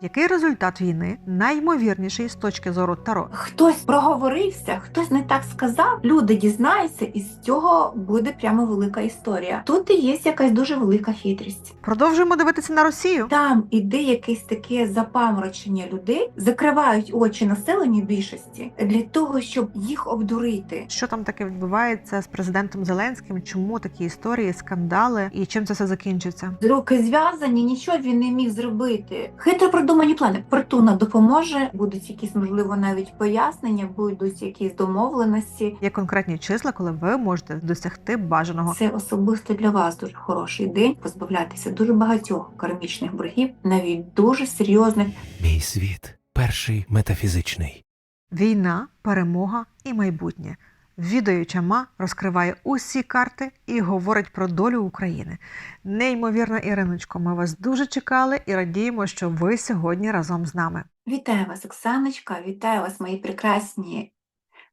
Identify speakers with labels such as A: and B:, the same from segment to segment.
A: Який результат війни найймовірніший з точки зору Таро?
B: Хтось проговорився, хтось не так сказав. Люди дізнаються, і з цього буде прямо велика історія. Тут і є якась дуже велика хитрість.
A: Продовжуємо дивитися на Росію.
B: Там іде якесь таке запаморочення людей, закривають очі населення більшості для того, щоб їх обдурити.
A: Що там таке відбувається з президентом Зеленським? Чому такі історії, скандали і чим це все закінчиться?
B: Руки зв'язані, нічого він не міг зробити. Хитро продумані плани. Фортуна допоможе, будуть якісь можливо навіть пояснення, будуть якісь домовленості.
A: Є конкретні числа, коли ви можете досягти бажаного.
B: Це особисто для вас дуже хороший день позбавлятися дуже багатьох кармічних боргів, навіть дуже серйозних.
C: Мій світ перший метафізичний.
A: Війна, перемога і майбутнє. Відаюча ма розкриває усі карти і говорить про долю України. Неймовірна Іриночко, ми вас дуже чекали і радіємо, що ви сьогодні разом з нами.
B: Вітаю вас, Оксаночка, вітаю вас, мої прекрасні,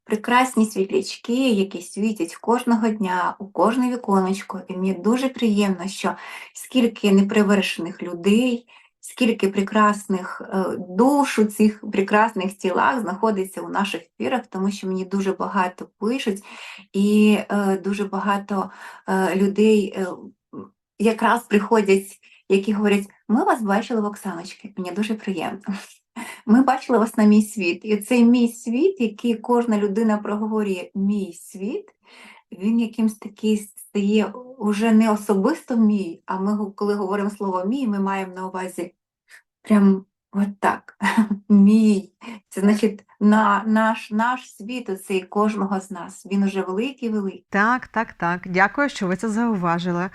B: прекрасні світлячки, які світять кожного дня, у кожне віконечко. І мені дуже приємно, що скільки непривершених людей, скільки прекрасних е, душ у цих прекрасних тілах знаходиться у наших ефірах, тому що мені дуже багато пишуть, і е, дуже багато е, людей якраз приходять, які говорять, ми вас бачили в Оксаночки. Мені дуже приємно. Ми бачили вас на мій світ. І цей мій світ, який кожна людина проговорює мій світ, він якимсь такий стає уже не особисто мій, а ми, коли говоримо слово мій, ми маємо на увазі прям от так. Мій. Це значить на наш, наш світ, оцей кожного з нас. Він уже великий, великий.
A: Так, так, так. Дякую, що ви це зауважили.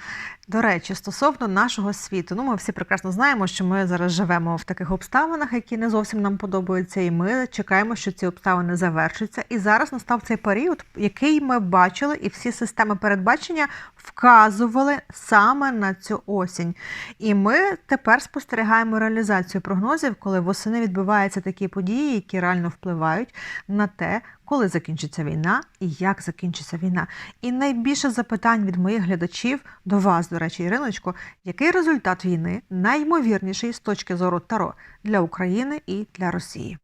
A: До речі, стосовно нашого світу, ну ми всі прекрасно знаємо, що ми зараз живемо в таких обставинах, які не зовсім нам подобаються, і ми чекаємо, що ці обставини завершаться. І зараз настав цей період, який ми бачили, і всі системи передбачення вказували саме на цю осінь. І ми тепер спостерігаємо реалізацію прогнозів, коли восени відбуваються такі події, які реально впливають на те, коли закінчиться війна і як закінчиться війна. І найбільше запитань від моїх глядачів до вас, до речі, Іриночко, який результат війни найімовірніший з точки зору Таро для України і для Росії?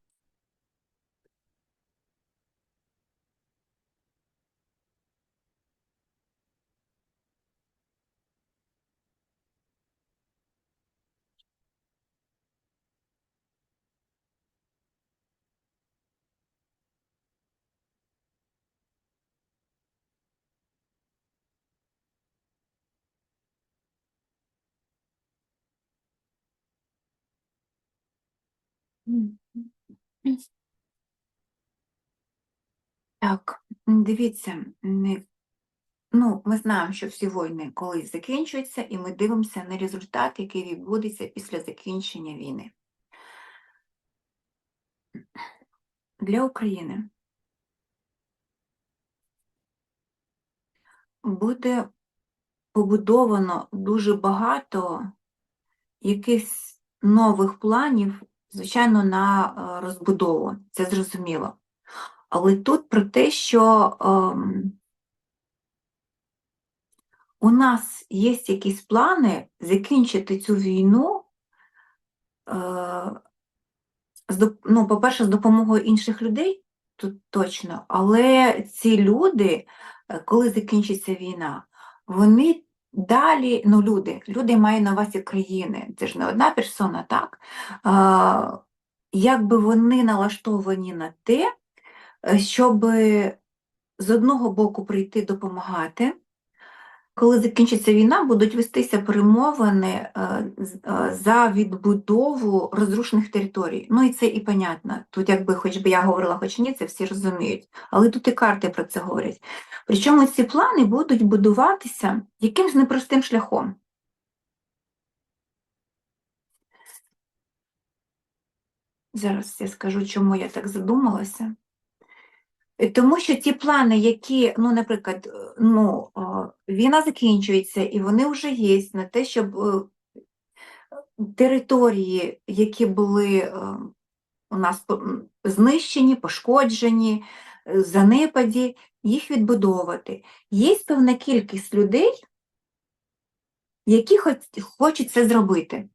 B: Так, дивіться, ну, ми знаємо, що всі війни колись закінчуються, і ми дивимося на результат, який відбудеться після закінчення війни. Для України буде побудовано дуже багато якихось нових планів, звичайно, на е, розбудову, це зрозуміло. Але тут про те, що ем, у нас є якісь плани закінчити цю війну, е, з ну, по-перше, з допомогою інших людей, тут точно, але ці люди, е, коли закінчиться війна, вони далі, ну, люди, люди мають на увазі країни, це ж не одна персона, так? Е, якби вони налаштовані на те, щоб з одного боку прийти допомагати. Коли закінчиться війна, будуть вестися перемовини е, е, за відбудову розрушених територій. Ну і це і понятно. Тут, якби хоч би я говорила, хоч ні, це всі розуміють. Але тут і карти про це говорять. Причому ці плани будуть будуватися якимсь непростим шляхом. Зараз я скажу, чому я так задумалася. Е, Тому що ті плани, які, ну, наприклад, е, ну, війна закінчується, і вони вже є на те, щоб е, території, які були у нас знищені, пошкоджені, занепаді, їх відбудовувати. Є певна кількість людей, які хоч- хочуть це зробити.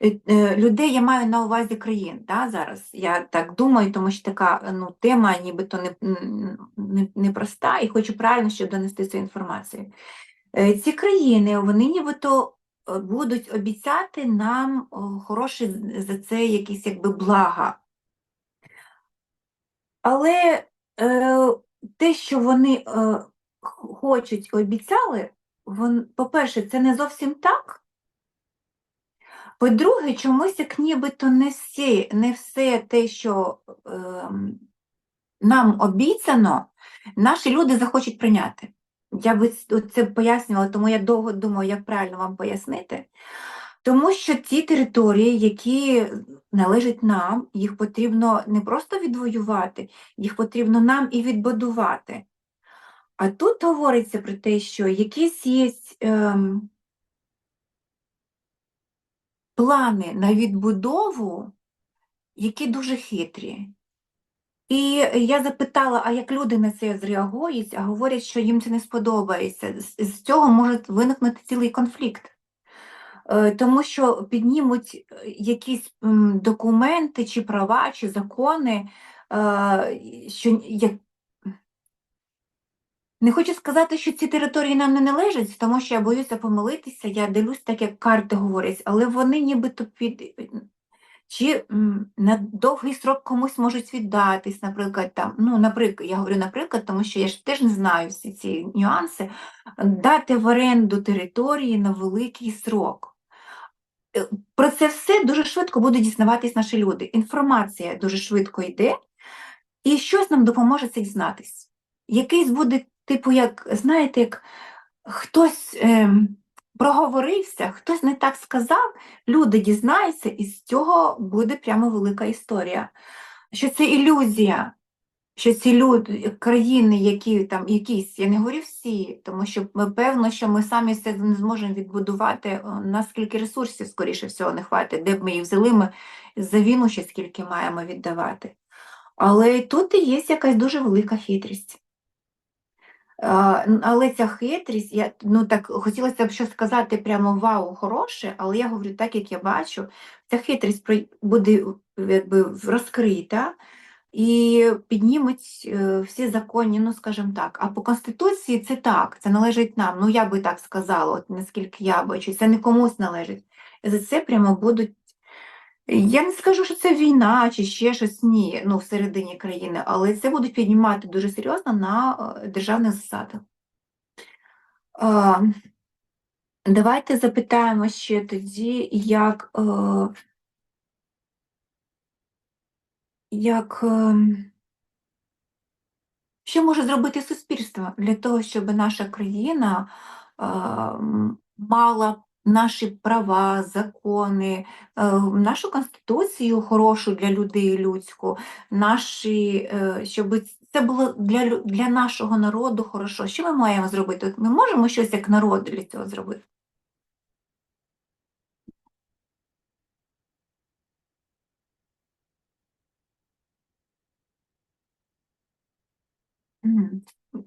B: Е, е, Людей я маю на увазі країн, да, зараз. Я так думаю, тому що така ну, тема нібито не, не, і хочу правильно щоб донести цю інформацію. Е, Ці країни, вони нібито е, будуть обіцяти нам хороші за це якісь якби блага. Але е, те, що вони е, хочуть, обіцяли, по-перше, це не зовсім так. По-друге, чомусь як нібито не всі, не все те, що ем, нам обіцяно, наші люди захочуть прийняти. Я би це пояснювала, тому я довго думаю, як правильно вам пояснити. Тому що ті території, які належать нам, їх потрібно не просто відвоювати, їх потрібно нам і відбудувати. А тут говориться про те, що якісь є ем, плани на відбудову, які дуже хитрі. І я запитала, а як люди на це зреагують, а говорять, що їм це не сподобається. З, цього може виникнути цілий конфлікт. Е, Тому що піднімуть е, якісь документи, чи права, чи закони, е, що. Не хочу сказати, що ці території нам не належать, тому що я боюся помилитися, я дивлюсь так, як карти говорять, але вони нібито під чи на довгий срок комусь можуть віддатись, наприклад, там, ну, наприклад, я говорю, наприклад, тому що я ж теж не знаю всі ці нюанси, дати в оренду території на великий срок. Е, Про це все дуже швидко будуть дізнаватись наші люди. Інформація дуже швидко йде, і щось нам допоможе це дізнатись. Якийсь буде, типу, як, знаєте, як хтось ем, проговорився, хтось не так сказав, люди дізнаються, і з цього буде прямо велика історія. Що це ілюзія, що ці люди, країни, які там якісь, я не говорю всі, тому що ми певно, що ми самі це не зможемо відбудувати, наскільки ресурсів, скоріше всього, не хватить, де б ми їх взяли, ми за війну ще скільки маємо віддавати. Але тут і є якась дуже велика хитрість. Але ця хитрість, я ну так хотілося б щось сказати прямо вау, хороше, але я говорю так, як я бачу, ця хитрість буде якби розкрита і піднімуть е, всі законні, ну скажімо так. А по Конституції це так, це належить нам. Ну я би так сказала, от наскільки я бачу, це не комусь належить. За це прямо будуть. Я не скажу, що це війна чи ще щось, ні, ну, всередині країни, але це будуть піднімати дуже серйозно на е, державних засадах. Е, Давайте запитаємо ще тоді, як, е, як, ем, що може зробити суспільство для того, щоб наша країна е, мала наші права, закони, е, нашу конституцію хорошу для людей людську, наші, е, щоб це було для, для нашого народу хорошо. Що ми маємо зробити? Ми можемо щось як народ для цього зробити?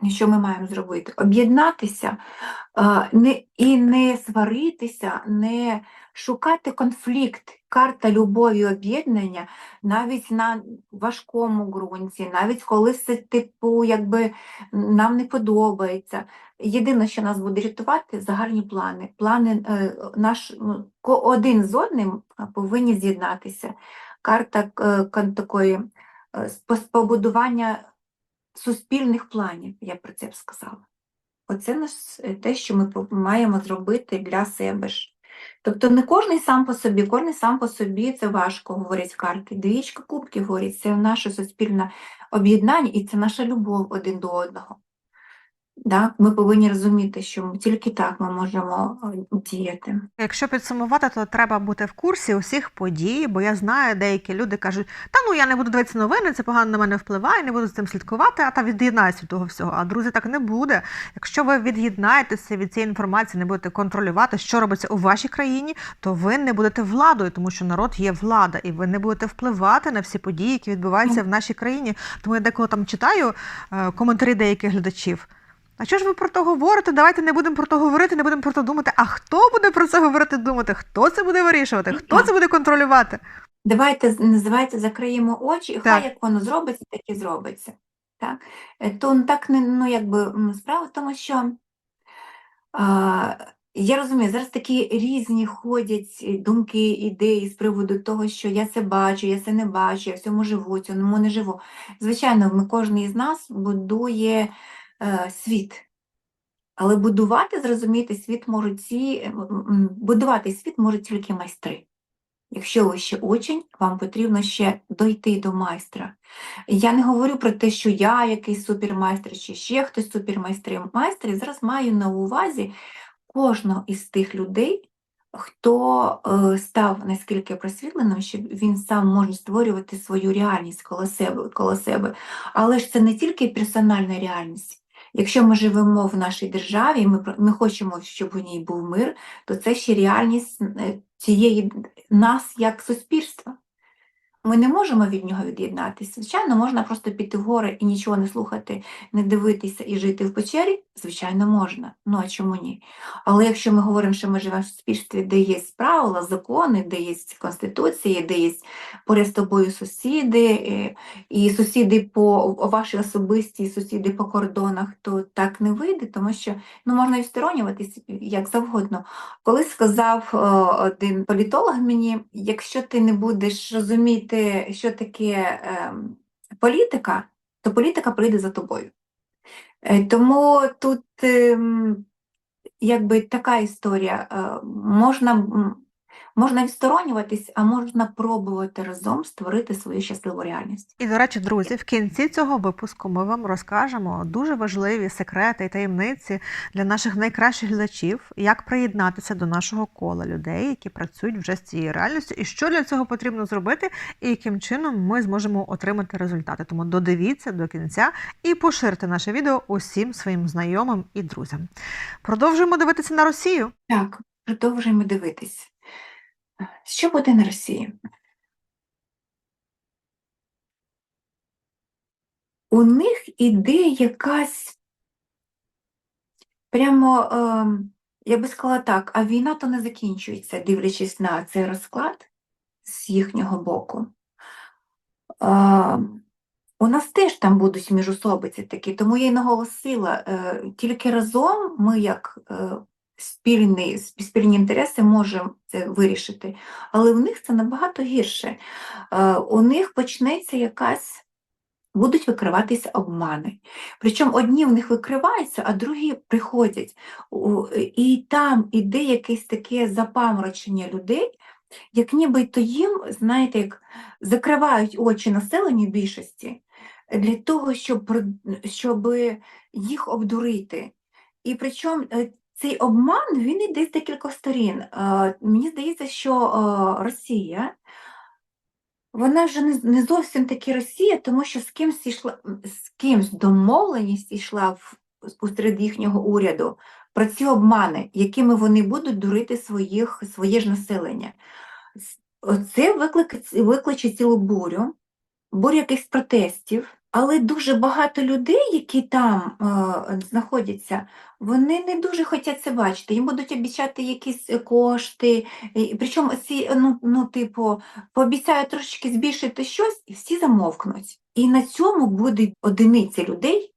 B: Що ми маємо зробити? Об'єднатися не, і не сваритися, не шукати конфлікт. Карта любові об'єднання навіть на важкому ґрунті, навіть коли це типу, якби нам не подобається. Єдине, що нас буде рятувати, загальні плани. Плани е, наш ну, один з одним повинні з'єднатися. Карта е, такої е, побудування суспільних планів, я про це б сказала. Оце наш, е, те, що ми маємо зробити для себе ж. Тобто не кожний сам по собі, кожний сам по собі це важко, говорять карти. Двічка кубків говорять, це наше суспільне об'єднання і це наша любов один до одного. Да? Ми повинні розуміти, що тільки так ми можемо е, діяти.
A: Якщо підсумувати, то треба бути в курсі усіх подій, бо я знаю, деякі люди кажуть, та ну я не буду дивитися новини, це погано на мене впливає, не буду з цим слідкувати, а та від'єднаюся від того всього. А друзі, так не буде. Якщо ви від'єднаєтеся від цієї інформації, не будете контролювати, що робиться у вашій країні, то ви не будете владою, тому що народ є влада, і ви не будете впливати на всі події, які відбуваються в нашій країні. Тому я деколи там читаю е, коментарі деяких глядачів. А що ж ви про то говорите? Давайте не будемо про то говорити, не будемо про то думати. А хто буде про це говорити, думати? Хто це буде вирішувати? Хто це буде контролювати?
B: Давайте називається закриємо очі, і хай як воно зробиться, так і зробиться. Так? Е, То так не ну, якби справа в тому, що а, я розумію, зараз такі різні ходять думки, ідеї з приводу того, що я це бачу, я це не бачу, я в цьому живу, цьому не живу. Звичайно, ми кожен із нас будує світ. Але будувати, зрозуміти світ можуть ці, м, будувати світ можуть тільки майстри. Якщо ви ще учень, вам потрібно ще дойти до майстра. Я не говорю про те, що я якийсь супермайстер, чи ще хтось супермайстри. Майстер я зараз маю на увазі кожного із тих людей, хто е, став наскільки просвітленим, що він сам може створювати свою реальність коло себе, коло себе. Але ж це не тільки персональна реальність. Якщо ми живемо в нашій державі, і ми, ми хочемо, щоб у ній був мир, то це ще реальність е, цієї нас як суспільства. Ми не можемо від нього від'єднатися. Звичайно, можна просто піти в гори і нічого не слухати, не дивитися і жити в печері. Звичайно, можна. Ну а чому ні? Але якщо ми говоримо, що ми живемо в суспільстві, де є правила, закони, де є конституції, де є поряд з тобою сусіди, е, і сусіди по ваші особисті, сусіди по кордонах, то так не вийде, тому що ну, можна відсторонюватись як завгодно. Колись сказав е, один політолог мені, якщо ти не будеш розуміти, що таке ем, політика, то політика прийде за тобою. Е, Тому тут ем, якби така історія. Е, Можна, можна відсторонюватись, а можна пробувати разом створити свою щасливу реальність.
A: І, до речі, друзі, в кінці цього випуску ми вам розкажемо дуже важливі секрети і таємниці для наших найкращих глядачів, як приєднатися до нашого кола людей, які працюють вже з цією реальністю, і що для цього потрібно зробити, і яким чином ми зможемо отримати результати. Тому додивіться до кінця і поширте наше відео усім своїм знайомим і друзям. Продовжуємо дивитися на Росію.
B: Так, продовжуємо дивитись. Що буде на Росії? У них іде якась прямо, е, я би сказала так, а війна то не закінчується, дивлячись на цей розклад з їхнього боку. Е, у нас теж там будуть міжособиці такі, тому я й наголосила, е, тільки разом ми, як е, спільні, спільні інтереси, можемо це вирішити. Але в них це набагато гірше. Е, у них почнеться якась. Будуть викриватися обмани. Причому одні в них викриваються, а другі приходять. І там іде якесь таке запаморочення людей, як нібито їм, знаєте, як закривають очі населенню більшості для того, щоб, щоб їх обдурити. І причому е, цей обман він іде з декількох сторін. Е, Мені здається, що е, Росія вона вже не, зовсім таки Росія, тому що з кимсь йшла, з кимсь домовленість йшла в, посеред їхнього уряду про ці обмани, якими вони будуть дурити своїх, своє ж населення. Це викличе цілу бурю, бурю якихось протестів, але дуже багато людей, які там е, знаходяться, вони не дуже хочуть це бачити. Їм будуть обіцяти якісь кошти, причому ці, ну, ну, типу, пообіцяють трошечки збільшити щось, і всі замовкнуть. І на цьому будуть одиниці людей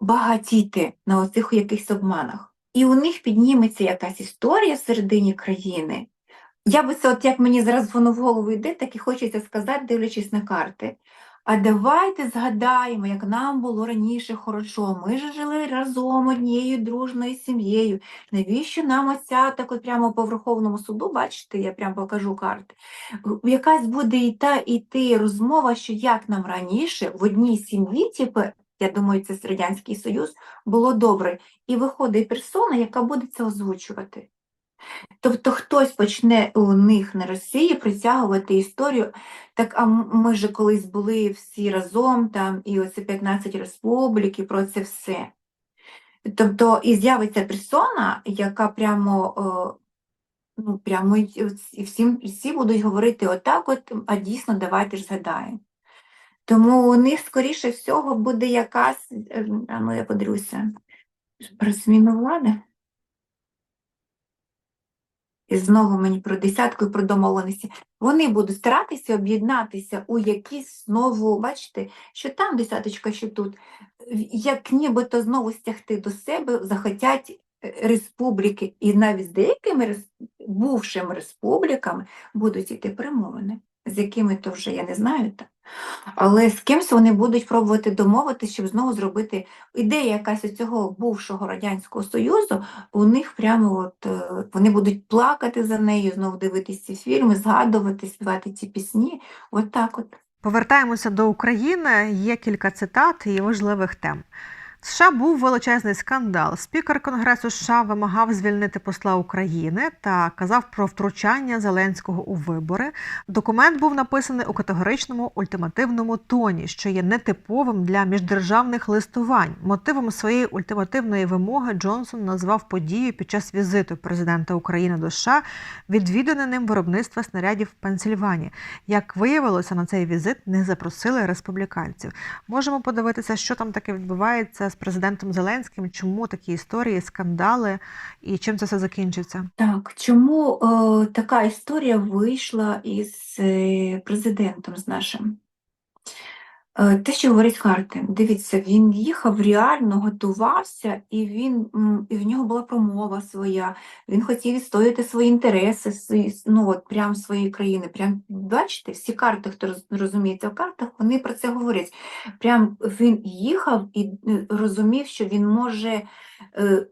B: багатіти на оцих якихось обманах. І у них підніметься якась історія всередині країни. Я би це, от як мені зараз воно в голову йде, так і хочеться сказати, дивлячись на карти. А давайте згадаємо, як нам було раніше хорошо. Ми ж жили разом однією дружною сім'єю. Навіщо нам оця так от прямо по Верховному суду, бачите, я прямо покажу карти. Якась буде і та іти розмова, що як нам раніше в одній сім'ї, типу, я думаю, це Радянський Союз, було добре. І виходить персона, яка буде це озвучувати. Тобто хтось почне у них на Росії притягувати історію, так а ми ж колись були всі разом, там, і оце 15 республік, і про це все. Тобто і з'явиться персона, яка прямо, е, ну, прямо і всім, всі будуть говорити отак, от, а дійсно давайте ж згадаємо. Тому у них, скоріше всього, буде якась, е, ну я подивлюся, Про зміну влади. І знову мені про десятку і про домовленості. Вони будуть старатися об'єднатися у якісь знову, бачите, що там десяточка, що тут, як нібито знову стягти до себе захотять е, республіки, і навіть з деякими бувшими республіками будуть іти перемовини, з якими то вже я не знаю. Та. Але з кимсь вони будуть пробувати домовитися, щоб знову зробити ідея якась із цього бувшого Радянського Союзу, у них прямо от е, вони будуть плакати за нею, знову дивитися ці фільми, згадувати, співати ці пісні. От так от.
A: Повертаємося до України. Є кілька цитат і важливих тем. США був величезний скандал. Спікер Конгресу США вимагав звільнити посла України та казав про втручання Зеленського у вибори. Документ був написаний у категоричному ультимативному тоні, що є нетиповим для міждержавних листувань. Мотивом своєї ультимативної вимоги Джонсон назвав подію під час візиту президента України до США, відвідане ним виробництва снарядів в Пенсільванії. Як виявилося, на цей візит не запросили республіканців. Можемо подивитися, що там таке відбувається з президентом Зеленським, чому такі історії, скандали і чим це все закінчиться.
B: Так, чому е, така історія вийшла із е, президентом з нашим? Е, Те, що говорять карти, дивіться, він їхав, реально готувався, і він і в нього була промова своя. Він хотів відстояти свої інтереси, свої- ну от прям своєї країни. Прям бачите, всі карти, хто розуміється в картах, вони про це говорять. Прям він їхав і е, розумів, що він може. е,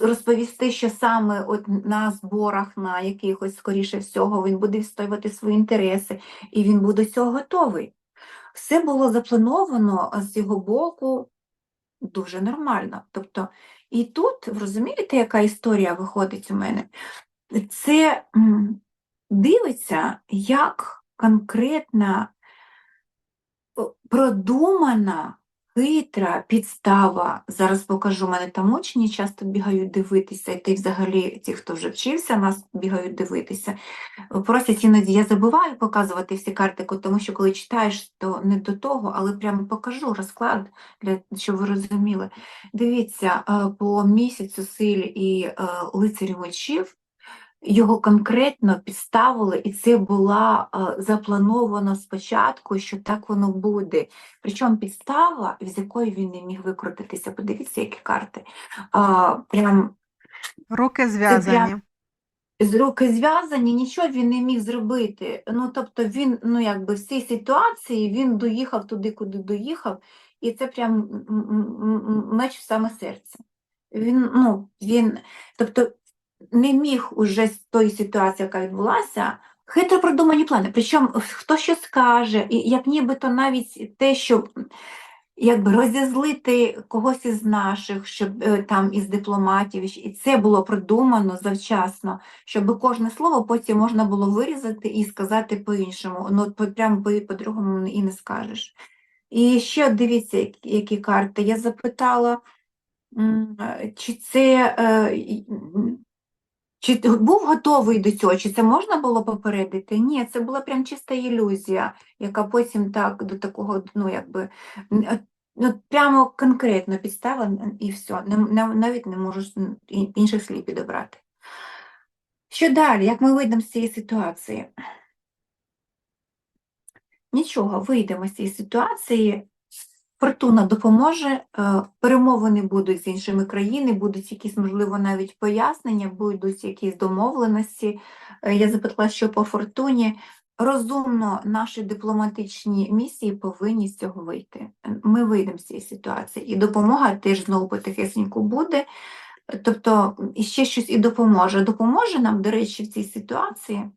B: розповісти, що саме от на зборах, на якихось, скоріше всього, він буде відстоювати свої інтереси, і він буде до цього готовий. Все було заплановано з його боку дуже нормально. Тобто, і тут, ви розумієте, яка історія виходить у мене? Це дивиться, як конкретна продумана, хитра підстава. Зараз покажу, мене там учні часто бігають дивитися, і ти взагалі, ті, хто вже вчився, нас бігають дивитися. Просять іноді, я забуваю показувати всі карти, тому що коли читаєш, то не до того, але прямо покажу розклад, для, щоб ви розуміли. Дивіться, е, по місяцю силь і е, лицарю мечів його конкретно підставили, і це була е, заплановано спочатку, що так воно буде. Причому підстава, з якої він не міг викрутитися. Подивіться, які карти. А, прям
A: Руки зв'язані.
B: з руки зв'язані, нічого він не міг зробити. Ну, тобто він, ну, якби в цій ситуації він доїхав туди, куди доїхав, і це прям меч в саме серце. Він, ну, він, тобто, не міг уже з тої ситуації, яка відбулася, хитро продумані плани. Причому хто що скаже, і як нібито навіть те, що якби розізлити когось із наших, щоб е, там із дипломатів, і це було продумано завчасно, щоб кожне слово потім можна було вирізати і сказати по-іншому. Ну, прямо по- по-другому і не скажеш. І ще дивіться, які, карти. Я запитала, чи це е, чи був готовий до цього, чи це можна було попередити? Ні, це була прям чиста ілюзія, яка потім так до такого, ну якби ну, прямо конкретно підстава і все. Навіть не можу інших слів підібрати. Що далі? Як ми вийдемо з цієї ситуації? Нічого, вийдемо з цієї ситуації. Фортуна допоможе, е, перемовини будуть з іншими країнами, будуть якісь, можливо, навіть пояснення, будуть якісь домовленості. Е, Я запитала, що по фортуні. Розумно, наші дипломатичні місії повинні з цього вийти. Ми вийдемо з цієї ситуації. І допомога теж знову потихесеньку буде. Тобто, ще щось і допоможе. Допоможе нам, до речі, в цій ситуації,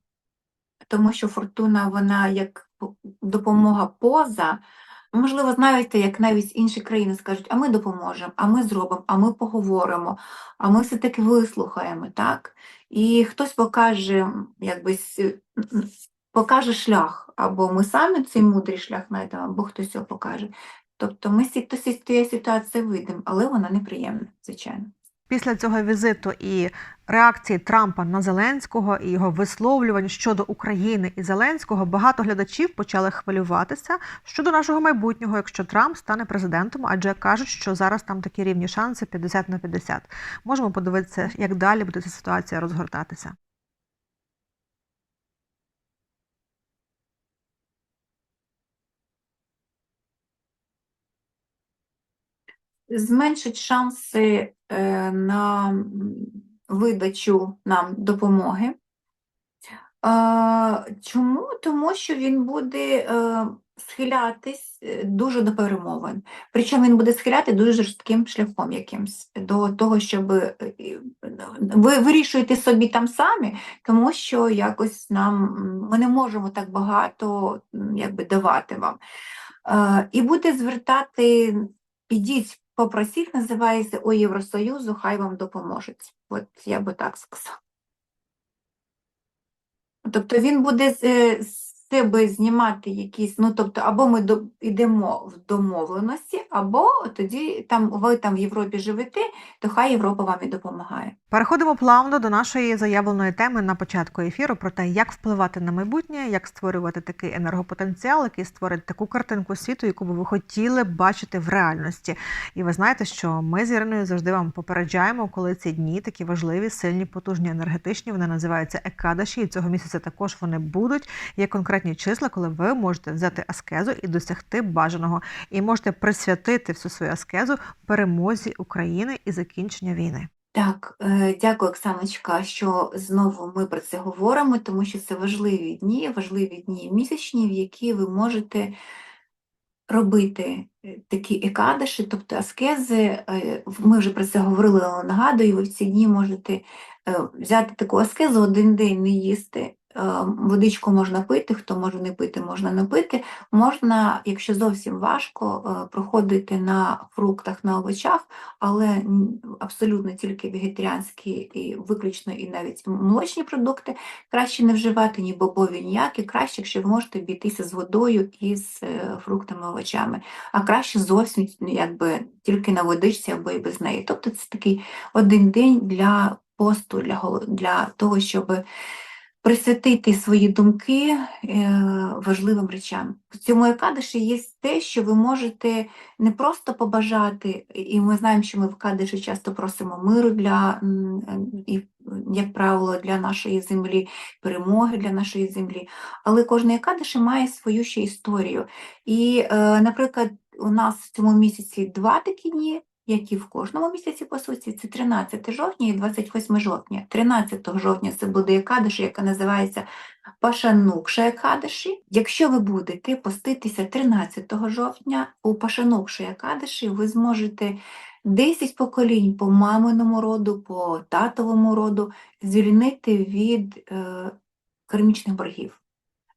B: тому що фортуна, вона як допомога поза. Можливо, знаєте, як навіть інші країни скажуть, а ми допоможемо, а ми зробимо, а ми поговоримо, а ми все-таки вислухаємо, так? І хтось покаже, якби, покаже шлях, або ми самі цей мудрий шлях знайдемо, або хтось його покаже. Тобто ми з цієї ситуації вийдемо, але вона неприємна, звичайно.
A: Після цього візиту і реакції Трампа на Зеленського і його висловлювань щодо України і Зеленського багато глядачів почали хвилюватися щодо нашого майбутнього, якщо Трамп стане президентом, адже кажуть, що зараз там такі рівні шанси 50 на 50. Можемо подивитися, як далі буде ця ситуація розгортатися.
B: Зменшить шанси е, на видачу нам допомоги. Чому? Тому що він буде е, схилятись е, дуже до перемовин. Причому він буде схиляти дуже жорстким шляхом якимсь до того, щоб е, ви вирішуєте собі там самі, тому що якось нам ми не можемо так багато якби давати вам. І буде звертати, ідіть, попросіть, називається у Євросоюзу, хай вам допоможуть. От я би так сказала. Тобто він буде з е, з себе знімати якісь, ну тобто, або ми до, йдемо в домовленості, або тоді там ви там в Європі живете, то хай Європа вам і допомагає.
A: Переходимо плавно до нашої заявленої теми на початку ефіру про те, як впливати на майбутнє, як створювати такий енергопотенціал, який створить таку картинку світу, яку би ви хотіли бачити в реальності. І ви знаєте, що ми з Іриною завжди вам попереджаємо, коли ці дні такі важливі, сильні, потужні, енергетичні. Вони називаються екадаші, і цього місяця також вони будуть. Є конкретні числа, коли ви можете взяти аскезу і досягти бажаного, і можете присвятити всю свою аскезу перемозі України і закінчення війни.
B: Так, е, дякую, Оксаночка, що знову ми про це говоримо, тому що це важливі дні, важливі дні місячні, в які ви можете робити е, такі екадиші, тобто аскези. Е, Ми вже про це говорили, але нагадую, ви в ці дні можете взяти таку аскезу, один день не їсти. Е, Водичку можна пити, хто може не пити, можна не пити. Можна, якщо зовсім важко, е, проходити на фруктах, на овочах, але абсолютно тільки вегетаріанські і виключно і навіть молочні продукти краще не вживати ні бобові, ніякі, краще, якщо ви можете обійтися з водою і з е, фруктами, овочами, а краще зовсім якби тільки на водичці або і без неї. Тобто це такий один день для посту, для, для того, щоб присвятити свої думки е, важливим речам. В цьому екадиші є те, що ви можете не просто побажати, і ми знаємо, що ми в Кадиші часто просимо миру для, і, як правило, для нашої землі, перемоги для нашої землі, але кожний Кадиші має свою ще історію. І, е, наприклад, у нас в цьому місяці два такі дні, як і в кожному місяці, по суті, це 13 жовтня і 28 жовтня. 13 жовтня це буде Екадиші, яка називається Пашанукша Екадиші. Якщо ви будете поститися 13 жовтня у Пашанукші Екадиші, ви зможете 10 поколінь по маминому роду, по татовому роду звільнити від е, кармічних боргів.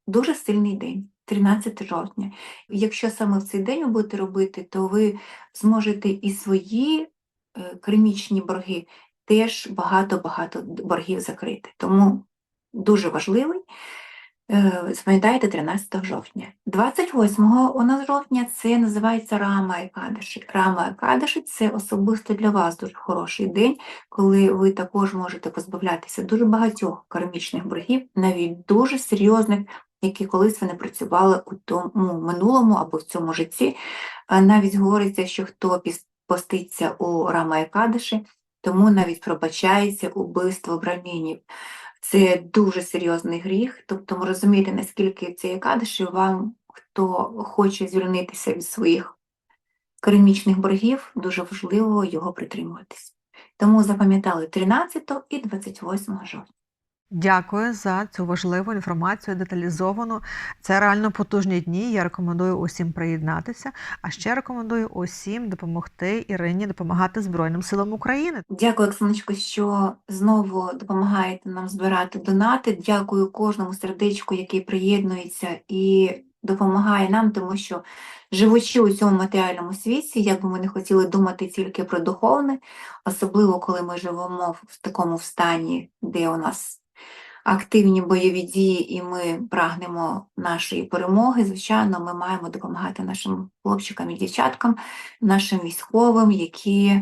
B: Дуже сильний день, 13 жовтня. Якщо саме в цей день ви будете робити, то ви зможете і свої е, кармічні борги теж багато-багато боргів закрити. Тому дуже важливий. Е, 13 жовтня. 28 у нас жовтня це називається Рама Екадиші. Рама Екадиші це особисто для вас дуже хороший день, коли ви також можете позбавлятися дуже багатьох кармічних боргів, навіть дуже серйозних, які колись ви не працювали у тому минулому або в цьому житті. Навіть говориться, що хто поститься у Рама Екадиші, тому навіть пробачається убивство брамінів. Це дуже серйозний гріх, тобто ми розумієте, наскільки цей Екадиші вам, хто хоче звільнитися від своїх кармічних боргів, дуже важливо його притримуватись. Тому запам'ятали 13 і 28 жовтня.
A: Дякую за цю важливу інформацію, деталізовану. Це реально потужні дні. Я рекомендую усім приєднатися. А ще рекомендую усім допомогти Ірині допомагати Збройним силам України.
B: Дякую, Оксаночко, що знову допомагаєте нам збирати донати. Дякую кожному сердечку, який приєднується і допомагає нам, тому що живучи у цьому матеріальному світі, як би ми не хотіли думати тільки про духовне, особливо коли ми живемо в такому стані, де у нас активні бойові дії, і ми прагнемо нашої перемоги, звичайно, ми маємо допомагати нашим хлопчикам і дівчаткам, нашим військовим, які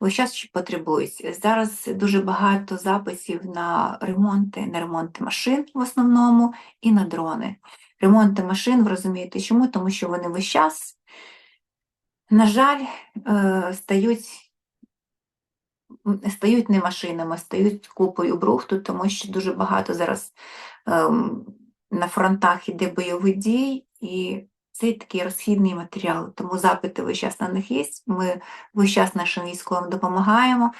B: весь час потребують. Зараз дуже багато записів на ремонти, на ремонти машин в основному і на дрони. Ремонти машин, ви розумієте, чому? Тому що вони весь час, на жаль, е, стають, стають не машинами, стають купою брухту, тому що дуже багато зараз ем, на фронтах іде бойових дій, і це такий розхідний матеріал, тому запити весь час на них є. Ми весь час нашим військовим допомагаємо.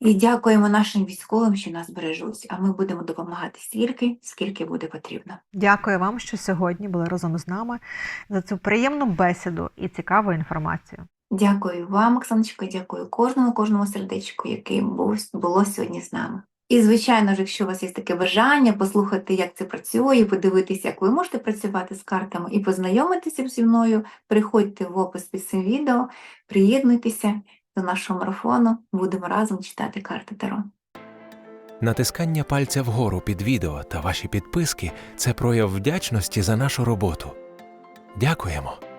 B: І дякуємо нашим військовим, що нас бережуть, а ми будемо допомагати стільки, скільки буде потрібно.
A: Дякую вам, що сьогодні були разом з нами за цю приємну бесіду і цікаву інформацію.
B: Дякую вам, Оксаночко, дякую кожному, кожному сердечку, був, було сьогодні з нами. І, звичайно ж, якщо у вас є таке бажання послухати, як це працює, подивитися, як ви можете працювати з картами і познайомитися зі мною, приходьте в опис під цим відео, приєднуйтеся до нашого марафону, будемо разом читати карти Таро.
C: Натискання пальця вгору під відео та ваші підписки це прояв вдячності за нашу роботу. Дякуємо!